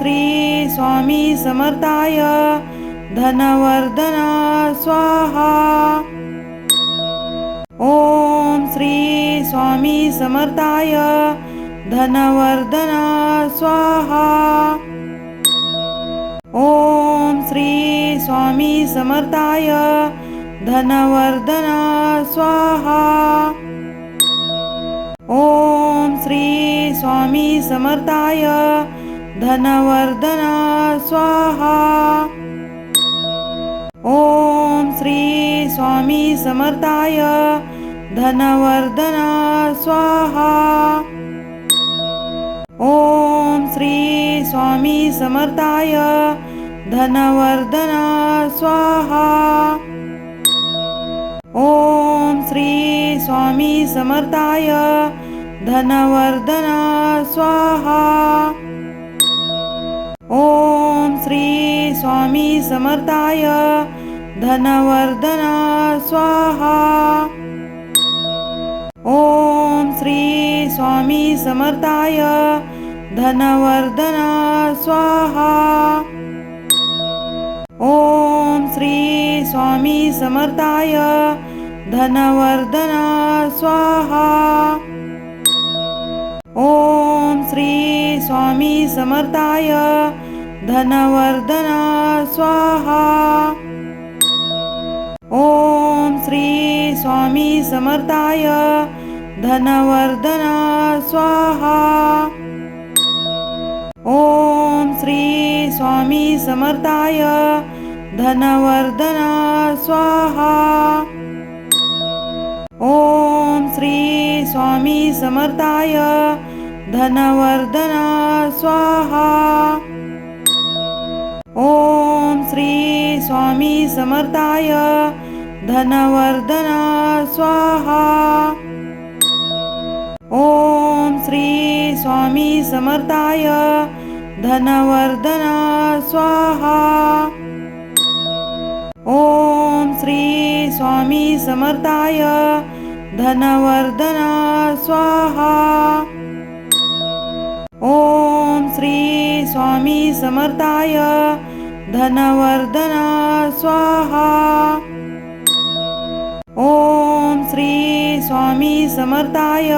श्री स्वामी समर्थाय. धनवर्धना स्वाहा. ओम श्री स्वामी समर्थाय. धनवर्धना स्वाहा. ओम श्री स्वामी समर्थाय. धनवर्धना स्वाहा. ओम श्री स्वामी समर्थाय. धनवर्धना स्वाहा। ओम श्री स्वामी समर्थाय धनवर्धना स्वाहा। ओम श्री स्वामी समर्थाय धनवर्धना स्वाहा। ओम श्री स्वामी समर्थाय धनवर्धना स्वाहा। स्वामी समर्थाय. धनवर्धना स्वाहा. ओम श्री स्वामी समर्थाय. धनवर्धना स्वाहा. ओम श्री स्वामी समर्थाय. धनवर्धना स्वाहा. ओम श्री स्वामी समर्थाय. धनवर्धना स्वाहा। ओम श्री स्वामी समर्थाय धनवर्धना स्वाहा। ओम श्री स्वामी समर्थाय धनवर्धना स्वाहा। ओम श्री स्वामी समर्थाय धनवर्धना स्वाहा। समर्थाय। धनवर्धना स्वाहा। ओम श्री स्वामी समर्थाय। धनवर्धना स्वाहा। ओम श्री स्वामी समर्थाय। धनवर्धना स्वाहा। ओम श्री स्वामी समर्थाय। धनवर्धना स्वाहा. ओम श्री स्वामी समर्थाय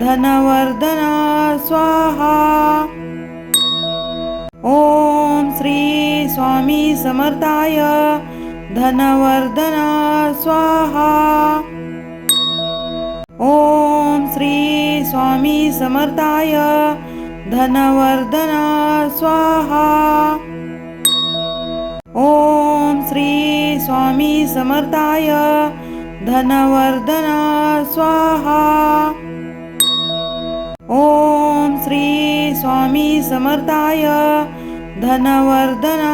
धनवर्धना स्वाहा. ओम श्री स्वामी समर्थाय धनवर्धना स्वाहा. ओम श्री स्वामी समर्थाय धनवर्धना स्वाहा. स्वामी समर्थाय. धनवर्धना स्वाहा. ओम श्री स्वामी समर्थाय. धनवर्धना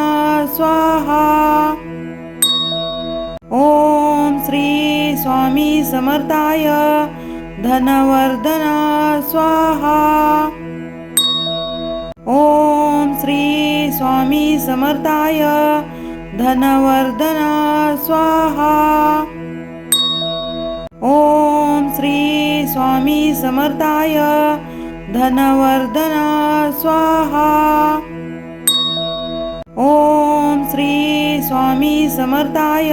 स्वाहा. ओम श्री स्वामी समर्थाय. धनवर्धना स्वाहा. ओम श्री स्वामी समर्थाय. धनवर्धना स्वाहा। ओम श्री स्वामी समर्थाय। धनवर्धना स्वाहा। ओम श्री स्वामी समर्थाय।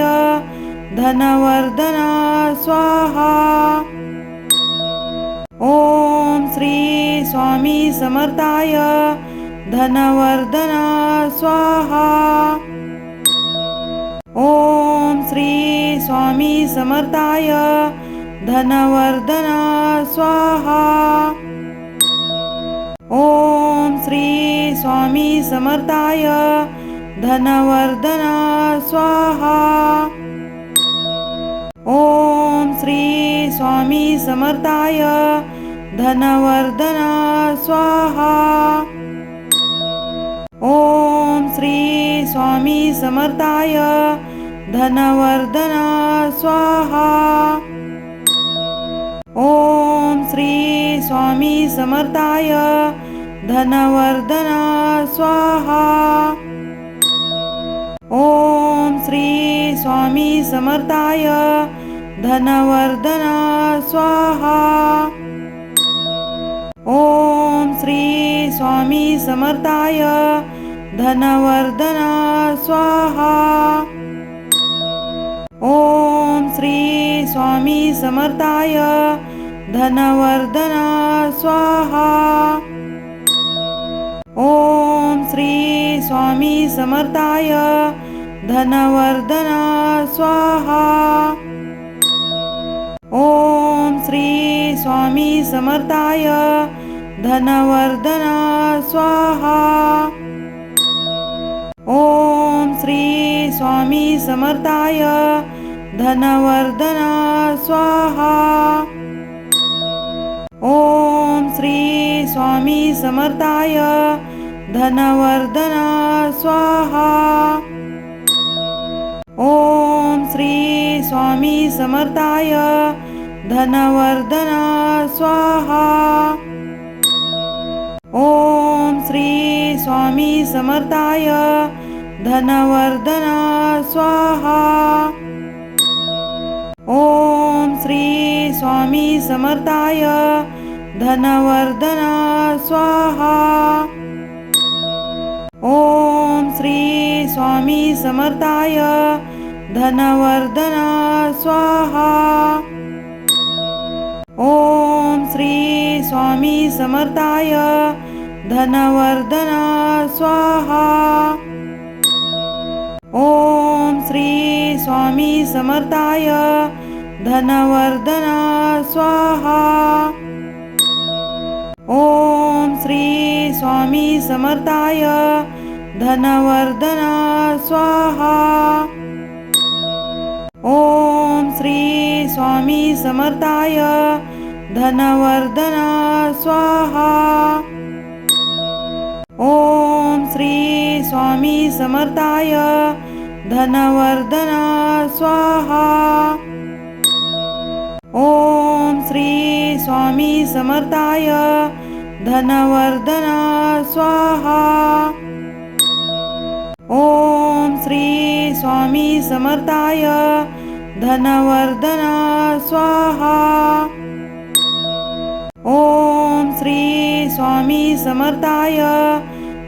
धनवर्धना स्वाहा। ओम श्री स्वामी समर्थाय। धनवर्धना स्वाहा। ओम श्री स्वामी समर्थाय धनवर्धना स्वाहा। ओम श्री स्वामी समर्थाय धनवर्धना स्वाहा। ओम श्री स्वामी समर्थाय धनवर्धना स्वाहा। ओम श्री स्वामी समर्थाय धनवर्धना स्वाहा. ओम श्री स्वामी समर्थाय धनवर्धना स्वाहा. ओम श्री स्वामी समर्थाय धनवर्धना स्वाहा. ओम श्री स्वामी समर्थाय धनवर्धना स्वाहा. ओम श्री स्वामी समर्थाय धनवर्धना स्वाहा। ओम श्री स्वामी समर्थाय धनवर्धना स्वाहा। ओम श्री स्वामी समर्थाय धनवर्धना स्वाहा। समर्थाय। धनवर्धना स्वाहा। ओम श्री स्वामी समर्थाय। धनवर्धना स्वाहा। ओम श्री स्वामी समर्थाय। धनवर्धना स्वाहा। ओम श्री स्वामी समर्थाय। धनवर्धन स्वाहा। ओम श्री स्वामी समर्थाय धनवर्धन स्वाहा। ओम श्री स्वामी समर्थाय धनवर्धन स्वाहा। ओम श्री स्वामी समर्थाय धनवर्धन स्वाहा। श्री स्वामी समर्थाय. धनवर्धना स्वाहा. ओम श्री स्वामी समर्थाय. धनवर्धना स्वाहा. ओम श्री स्वामी समर्थाय. धनवर्धना स्वाहा. ओम श्री स्वामी समर्थाय. धनवर्धना स्वाहा. ओम श्री स्वामी समर्थाय धनवर्धना स्वाहा. ओम श्री स्वामी समर्थाय धनवर्धना स्वाहा. ओम श्री स्वामी समर्थाय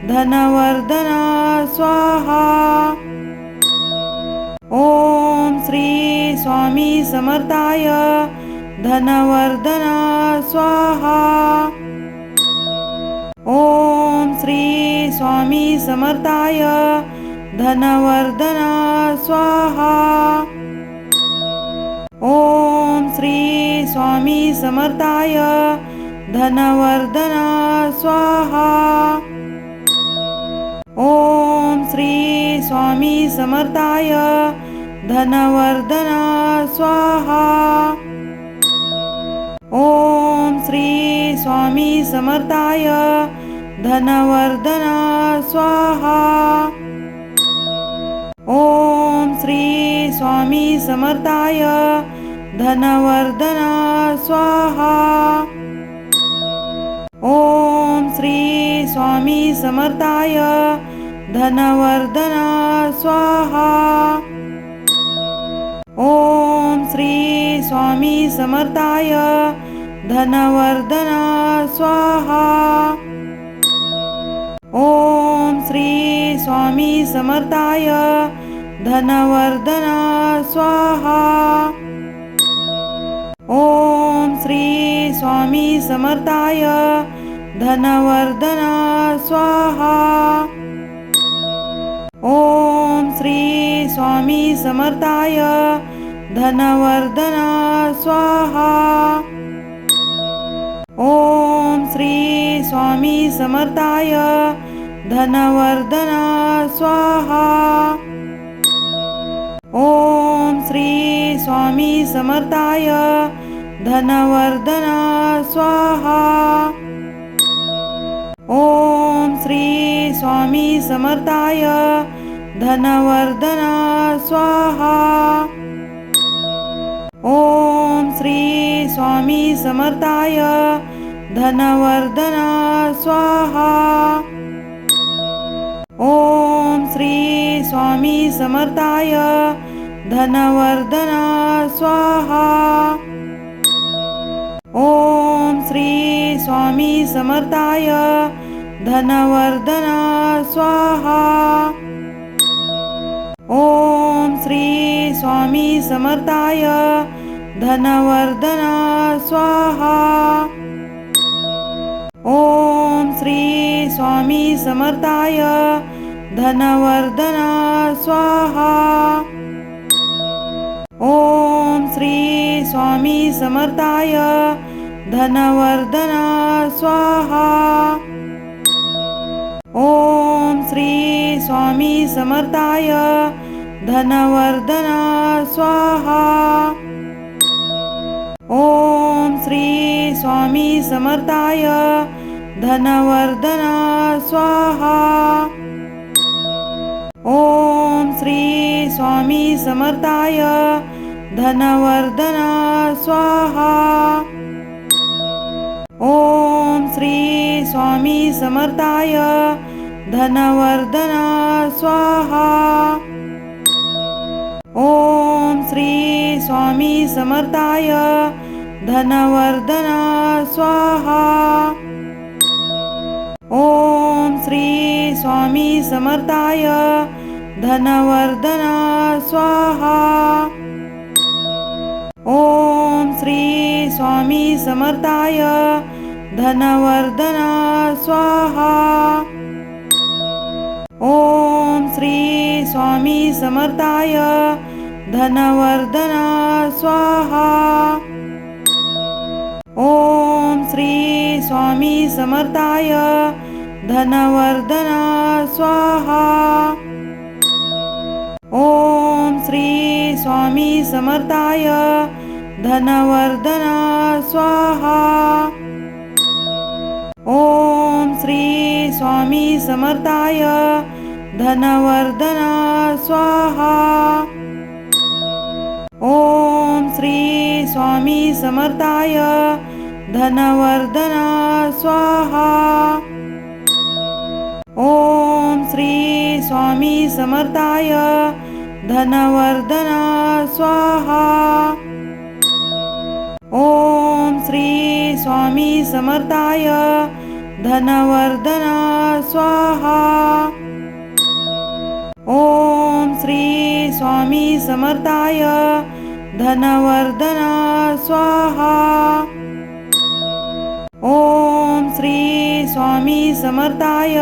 धनवर्धना स्वाहा. स्वामी समर्थाय. धनवर्धना स्वाहा. ओम श्री स्वामी समर्थाय. धनवर्धना स्वाहा. ओम श्री स्वामी समर्थाय. धनवर्धना स्वाहा. ओम श्री स्वामी समर्थाय. धनवर्धना स्वाहा। ओम श्री स्वामी समर्थाय। धनवर्धना स्वाहा। ओम श्री स्वामी समर्थाय। धनवर्धना स्वाहा। ओम श्री स्वामी समर्थाय। धनवर्धना स्वाहा। ओम श्री स्वामी समर्थाय धनवर्धना स्वाहा। ओम श्री स्वामी समर्थाय धनवर्धना स्वाहा। ओम श्री स्वामी समर्थाय धनवर्धना स्वाहा। ओम श्री स्वामी समर्थाय. धनवर्धना स्वाहा. ओम श्री स्वामी समर्थाय. धनवर्धना स्वाहा. ओम श्री स्वामी समर्थाय. धनवर्धना स्वाहा. ओम श्री स्वामी समर्थाय. धनवर्धना स्वाहा। ओम श्री स्वामी समर्थाय धनवर्धना स्वाहा। ओम श्री स्वामी समर्थाय धनवर्धना स्वाहा। ओम श्री स्वामी समर्थाय धनवर्धना स्वाहा। समर्थाय। धनवर्धना स्वाहा। ओम श्री स्वामी समर्थाय। धनवर्धना स्वाहा। ओम श्री स्वामी समर्थाय। धनवर्धना स्वाहा। ओम श्री स्वामी समर्थाय। धनवर्धना स्वाहा। ओम श्री स्वामी समर्थाय धनवर्धना स्वाहा। ओम श्री स्वामी समर्थाय धनवर्धना स्वाहा। ओम श्री स्वामी समर्थाय धनवर्धना स्वाहा। श्री स्वामी समर्थाय. धनवर्धना स्वाहा. ओम श्री स्वामी समर्थाय. धनवर्धना स्वाहा. ओम श्री स्वामी समर्थाय. धनवर्धना स्वाहा. ओम श्री स्वामी समर्थाय. धनवर्धना स्वाहा। ओम श्री स्वामी समर्थाय। धनवर्धना स्वाहा। ओम श्री स्वामी समर्थाय। धनवर्धना स्वाहा। ओम श्री स्वामी समर्थाय। धनवर्धना स्वाहा। ओम श्री स्वामी समर्थाय धनवर्धना स्वाहा। ओम श्री स्वामी समर्थाय धनवर्धना स्वाहा। ओम श्री स्वामी समर्थाय धनवर्धना स्वाहा। श्री स्वामी समर्थाय. धनवर्धना स्वाहा. ओम श्री स्वामी समर्थाय.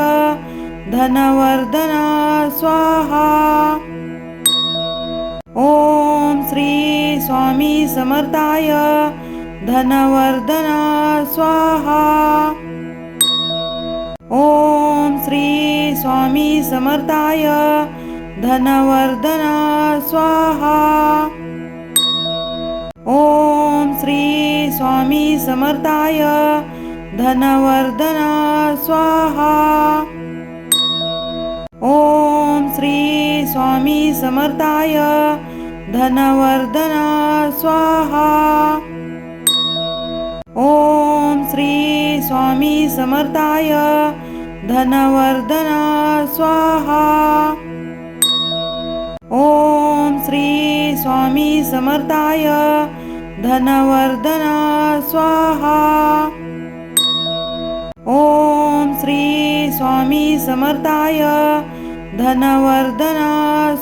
धनवर्धना स्वाहा. ओम श्री स्वामी समर्थाय. धनवर्धना स्वाहा. ओम श्री स्वामी समर्थाय. धनवर्धना स्वाहा। ओम श्री स्वामी समर्थाय धनवर्धना स्वाहा। ओम श्री स्वामी समर्थाय धनवर्धना स्वाहा। ओम श्री स्वामी समर्थाय धनवर्धना स्वाहा। स्वामी समर्थाय. धनवर्धना स्वाहा. ओम श्री स्वामी समर्थाय. धनवर्धना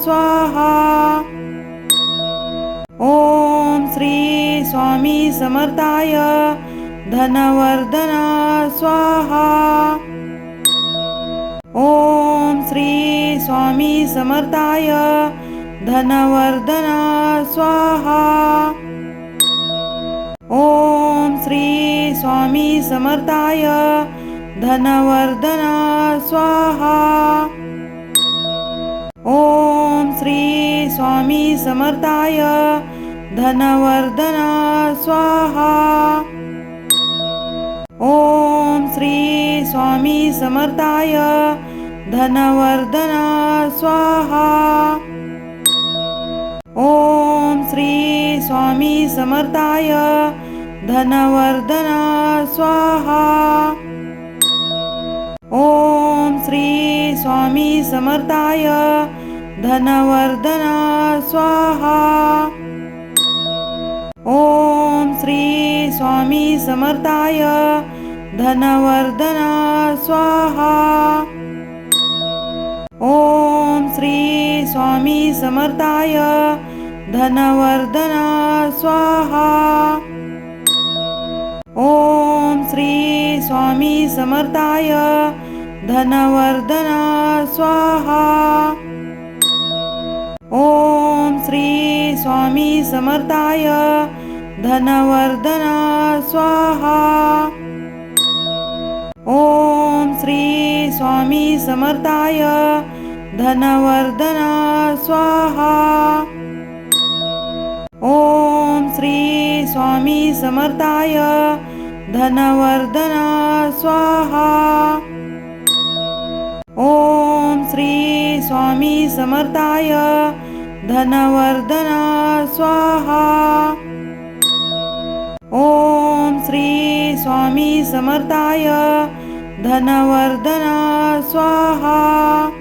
स्वाहा. ओम श्री स्वामी समर्थाय. धनवर्धना स्वाहा. ओम श्री स्वामी समर्थाय. धनवर्धना स्वाहा। ओम श्री स्वामी समर्थाय धनवर्धना स्वाहा। ओम श्री स्वामी समर्थाय धनवर्धना स्वाहा। ओम श्री स्वामी समर्थाय धनवर्धना स्वाहा। श्री स्वामी समर्थाय. धनवर्धना स्वाहा. ओम श्री स्वामी समर्थाय. धनवर्धना स्वाहा. ओम श्री स्वामी समर्थाय. धनवर्धना स्वाहा. ओम श्री स्वामी समर्थाय. धनवर्धना स्वाहा. ओम श्री स्वामी समर्थाय धनवर्धना स्वाहा. ओम श्री स्वामी समर्थाय धनवर्धना स्वाहा. ओम श्री स्वामी समर्थाय धनवर्धना स्वाहा. समर्थाय. धनवर्धना स्वाहा. ओम श्री स्वामी समर्थाय. धनवर्धना स्वाहा. ओम श्री स्वामी समर्थाय. धनवर्धना स्वाहा.